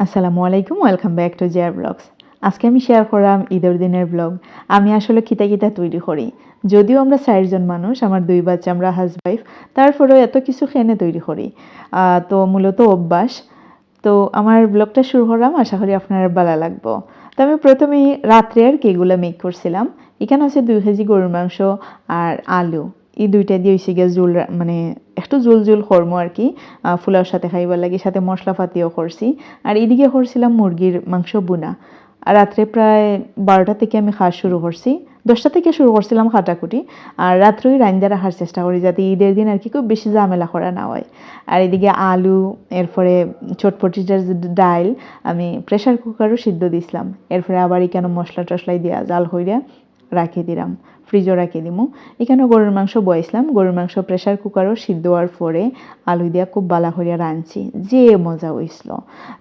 আসসালামু আলাইকুম, welcome back to জিয়ার ব্লগস। আজকে আমি শেয়ার করলাম ঈদের দিনের ব্লগ। আমি আসলে কিতা কিতা তৈরি করি। যদিও আমরা চারজন মানুষ, আমার দুই বাচ্চা, আমরা হাজওয়াইফ তারপরেও এত কিছু খেনে তৈরি করি। তো মূলত অভ্যাস। তো আমার ব্লগটা শুরু করলাম, আশা করি আপনার ভালো লাগবো। তো আমি প্রথমেই রাত্রে আর কি মেক করছিলাম। এখানে আছে দুই কেজি গরুর মাংস আর আলু। এই দুইটা দিয়ে হয়েছে গিয়ে জোল মানে একটু জোল জুল করমো আর কি ফুলার সাথে খাইবার লাগে, সাথে মশলা পাতিও করছি। আর এদিকে করছিলাম মুরগির মাংস বুনা। আর রাত্রে প্রায় বারোটা থেকে আমি খাওয়া শুরু করছি। দশটা থেকে শুরু করছিলাম কাটাকুটি আর রাত্রেই রান্না রাখার চেষ্টা করি যাতে ঈদের দিন আর কি খুব বেশি ঝামেলা করা না হয়। আর এদিকে আলু, এরপরে চটপটিটার ডাল আমি প্রেসার কুকারও সিদ্ধ দিছিলাম। এরপরে আবার কেন মশলা টশলাই দিয়া জাল হইয়া রাখি দিলাম ফ্রিজও রাখি দিমু। এখানে গরুর মাংস বয়েছিলাম গরুর মাংস প্রেসার কুকারও সিদ্ধ হওয়ার পরে আলু দিয়া খুব বালা হইয়া রাঁধছি, যে মজা হইছিল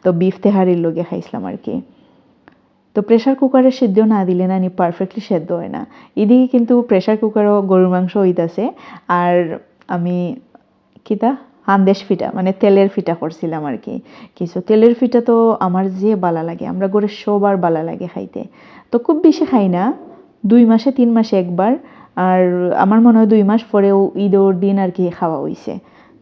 তো বিফ তেহারির লগে খাইছিলাম আর কি। তো প্রেসার কুকারে সিদ্ধ না দিলে না নি পারফেক্টলি সেদ্ধ হয় না। এদিকে কিন্তু প্রেসার কুকারও গরুর মাংস হইতাছে। আর আমি কিতা? হান্দেশ ফিটা মানে তেলের ফিটা করছিলাম আর কি। কিছু তেলের ফিটা তো আমার যে বালা লাগে, আমরা করে সবার বালা লাগে খাইতে। তো খুব বেশি খাই না। দুই মাসে, তিন মাসে একবার, আর আমার মনে হয় দুই মাস পরেও ঈদের দিন আর কি খাওয়া হইছে।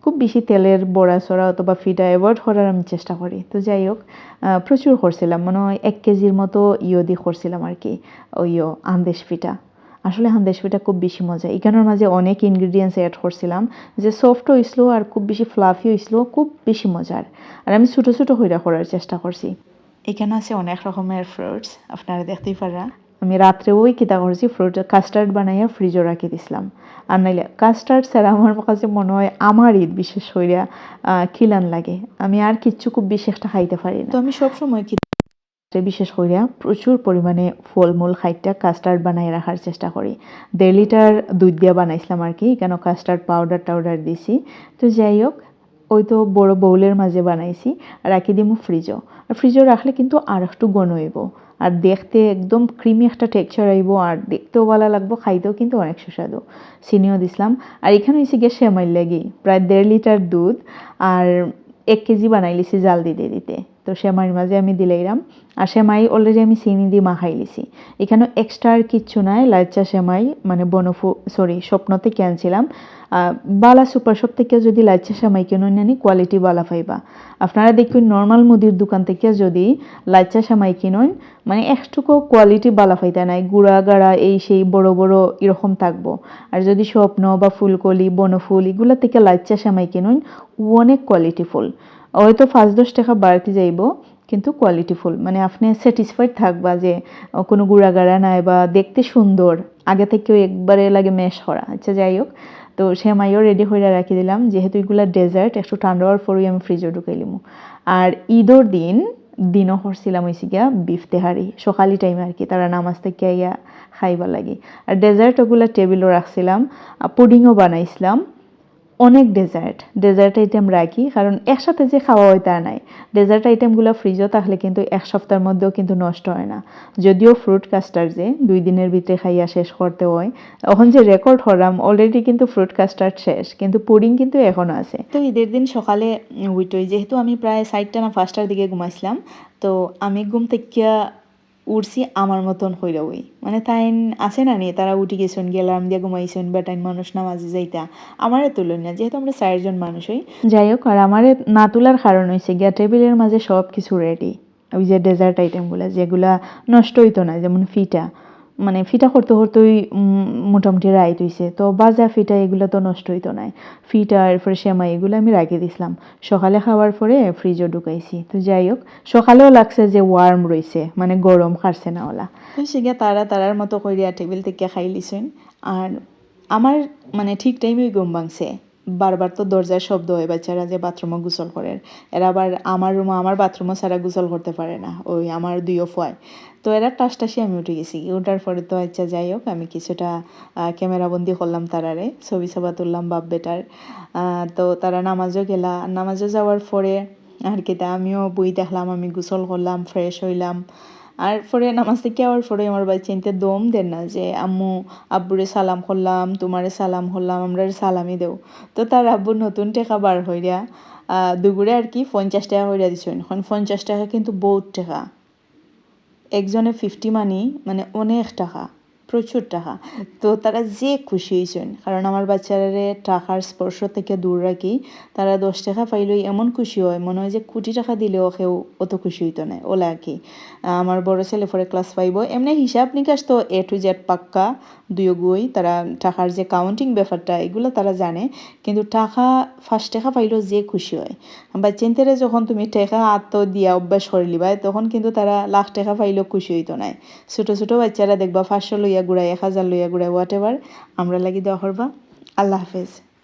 খুব বেশি তেলের বড়া সড়া অথবা ফিটা অ্যাভয়েড করার আমি চেষ্টা করি। তো যাই হোক প্রচুর করছিলাম। মনে হয় এক কেজির মতো ইয়ো দিয়ে করছিলাম আর কি, ওই আন্দেশ ফিটা। আসলে হান্দেশ পিঠা খুব বেশি মজা। এখানের মাঝে অনেক ইনগ্রিডিয়েন্টস অ্যাড করছিলাম যে সফট হয়েছিল আর খুব বেশি ফ্লাফি হয়েছিল খুব বেশি মজার। আর আমি ছোটো ছোটো হইরা করার চেষ্টা করছি। এখানে আছে অনেক রকমের ফ্রুটস আপনারা দেখতেই পারা আমি রাত্রে ওই কিতা করছি ফ্রুট কাস্টার্ড বানাইয়া ফ্রিজও রাখি দিছিলাম। আর নাইলে কাস্টার্ড স্যার আমার কাছে মনে হয় আমার ঈদ বিশেষ হইয়া খিলান লাগে। আমি আর কিচ্ছু খুব বেশি একটা খাইতে পারি না। তো আমি সবসময় কি বিশেষ করিয়া প্রচুর পরিমাণে ফলমূল খাইটা কাস্টার্ড বানাই রাখার চেষ্টা করি। দেড় লিটার দুধ দিয়া বানাইছিলাম আর কি কেন কাস্টার্ড পাউডার টাউডার দিছি। তো যাই হোক ওই তো বড় বউলের মাঝে বানাইছি রাখি দিমু ফ্রিজও আর ফ্রিজও রাখলে কিন্তু আর একটু গণ হইব। আর দেখতে একদম ক্রিমি একটা টেক্সচার আইব আর দেখতেও ভালো লাগবো, খাইতেও কিন্তু অনেক সুস্বাদু। চিনিও দিছিলাম। আর এখানে হয়েছে গিয়ে সেমাইল লাগি, প্রায় দেড় লিটার দুধ, আর এক কেজি বানাই লিছি জাল দিতে দিতে। তো সেমাইয়ের মাঝে আমি দিলাইরাম আর সেমাই অলরেডি আমি চিনি দিয়ে মাখাই লিছি। এখানে এক্সট্রা আর কিচ্ছু নাই লাচ্চা সেমাই মানে বনফু সরি স্বপ্ন থেকে আনছিলাম বালা সুপার শপ থেকে যদি লাচ্চা সেমাই কেন, নানি কোয়ালিটি বালা পাইবা। আপনারা দেখবেন নর্মাল মুদির দোকান থেকে যদি লাচ্চা সেমাই কিনুন মানে একটুকু কোয়ালিটি বালা পাইতা নাই। গুড়া, গাড়া, এই সেই বড় বড় এরকম থাকব। আর যদি স্বপ্ন বা ফুলকলি, বনফুল, এগুলো থেকে লাচ্চা সেমাই কিনুন, অনেক কোয়ালিটিফুল হয়তো পাঁচ দশ টাকা বাড়তি যাইব, কিন্তু কোয়ালিটিফুল মানে আপনি স্যাটিসফাইড থাকবা যে কোনো গুড়াগাড়া নাই বা দেখতে সুন্দর। আগে থেকেও একবারে লাগে মেশ করা। আচ্ছা যাই হোক। তো সেমাইও রেডি হয়ে রাখি দিলাম। যেহেতু এগুলা ডেজার্ট একটু ঠান্ডা হওয়ার পরেই আমি ফ্রিজে ঢুকাই লিমু। আর ঈদর দিন, দিনও করছিলাম হয়েছে গিয়া বিফ তেহারি। সকালি টাইমে আর কি, তারা নামাজ থেকে ইয়া খাইবা লাগে। আর ডেজার্ট ওগুলা টেবিলও রাখছিলাম। পুডিংও বানাইছিলাম। অনেক ডেজার্ট ডেজার্ট আইটেম রাখি, কারণ একসাথে যে খাওয়া হয় তা নাই। ডেজার্ট আইটেমগুলো ফ্রিজও থাকলে কিন্তু এক সপ্তাহের মধ্যেও কিন্তু নষ্ট হয় না। যদিও ফ্রুট কাস্টার যে দুই দিনের ভিতরে খাইয়া শেষ করতে হয়, এখন যে রেকর্ড হরাম অলরেডি কিন্তু ফ্রুট কাস্টার্ড শেষ, কিন্তু পুডিং কিন্তু এখনও আছে। তো ঈদের দিন সকালে উইটই, যেহেতু আমি প্রায় সাইডটা না পাঁচটার দিকে ঘুমাইছিলাম, তো আমি ঘুম থেকে উঠছি আমার মতন হইরা ওই। মানে তাইন আছে না নিয়ে তারা উঠি গেছেন, গেলাম দিয়ে ঘুমাইছেন বা তাই মানুষ না মাঝে যাইতা। আমারে তুলন না, যেহেতু আমরা চারজন মানুষ হই। যাই হোক, আর আমারে না তোলার কারণ হয়েছে গিয়া টেবিলের মাঝে সব কিছু রেডি ওই যে ডেজার্ট আইটেমগুলো যেগুলা নষ্ট হইতো না, যেমন ফিটা। মানে ফিটা করতে করতেই মোটামুটি রাইত হইছে। তো বাজা ফিটা এগুলো তো নষ্ট হইতো না ফিটা, এরপরে সেমাই এগুলো আমি রাখি দিছিলাম। সকালে খাওয়ার পরে ফ্রিজও ঢুকাইছি। তো যাই হোক, সকালেও লাগছে যে ওয়ার্ম রইছে মানে গরম খারছে না ওলা। সেগা তারা তারার মতো করিয়া টেবিল থেকে খাই লিছেন আর আমার মানে ঠিক টাইমেই ঘুম ভাঙছে। বারবার তো দরজায় শব্দ হয়, বাচ্চারা যে বাথরুমে গোসল করে। এরা আবার আমার রুমে আমার বাথরুমও ছাড়া গোসল করতে পারে না, ওই আমার দুইও ফয় তো এরা টাসটাসি আমি উঠে গেছি। ওঠার পরে তো আচ্ছা যাই হোক, আমি কিছুটা ক্যামেরাবন্দি করলাম তারারে, ছবি সবা তুললাম বাপ বেটার। তো তারা নামাজও গেলা। নামাজও যাওয়ার পরে আর কি তা, আমিও বই দেখলাম, আমি গোসল করলাম ফ্রেশ হইলাম। আর ফরে নামাজ থেকে আওয়ার ফরে আমার বাড়ি চিনতে দম দেন না যে, আম্মু, আব্বুরে সালাম করলাম, তোমারে সালাম করলাম, আমরা সালামই দেও। তো তার আব্বু নতুন টেকা বার হইয়া দুগুড়ে আর কি পঞ্চাশ টাকা হইয়া দিছেন এখন পঞ্চাশ টাকা কিন্তু বহুত টাকা। একজনে ফিফটি মানি মানে অনেক টাকা। প্রচুর টাকা তো তারা যে খুশি হয়েছেন কারণ আমার বাচ্চারে টাকার স্পর্শ থেকে দূর রাখি, তারা দশ টাকা পাইলেই এমন খুশি হয়, মনে হয় যে কোটি টাকা দিলেও কেউ অত খুশি হইতো না, ওলা আর কি। আমার বড় ছেলে পরে ক্লাস ফাইভ এমনি হিসাব নিকাশ তো এ টু জেড পাক্কা, দুই গুই তারা টাকার যে কাউন্টিং ব্যাপারটা, এগুলো তারা জানে, কিন্তু টাকা ফার্স্ট টাকা পাইলেও যে খুশি হয়। বা চিন্তারে যখন তুমি টাকা আত্ম দিয়া অভ্যাস করে লিবা তখন কিন্তু তারা লাখ টাকা পাইলেও খুশি হইতো না ছোটো ছোটো বাচ্চারা দেখবা ফার্স্ট লইয়া ঘুরায় এক হাজার লইয়া ঘুরাই হোয়াট এভার আমরা লাগি দেওয়া করবা। আল্লাহ হাফেজ।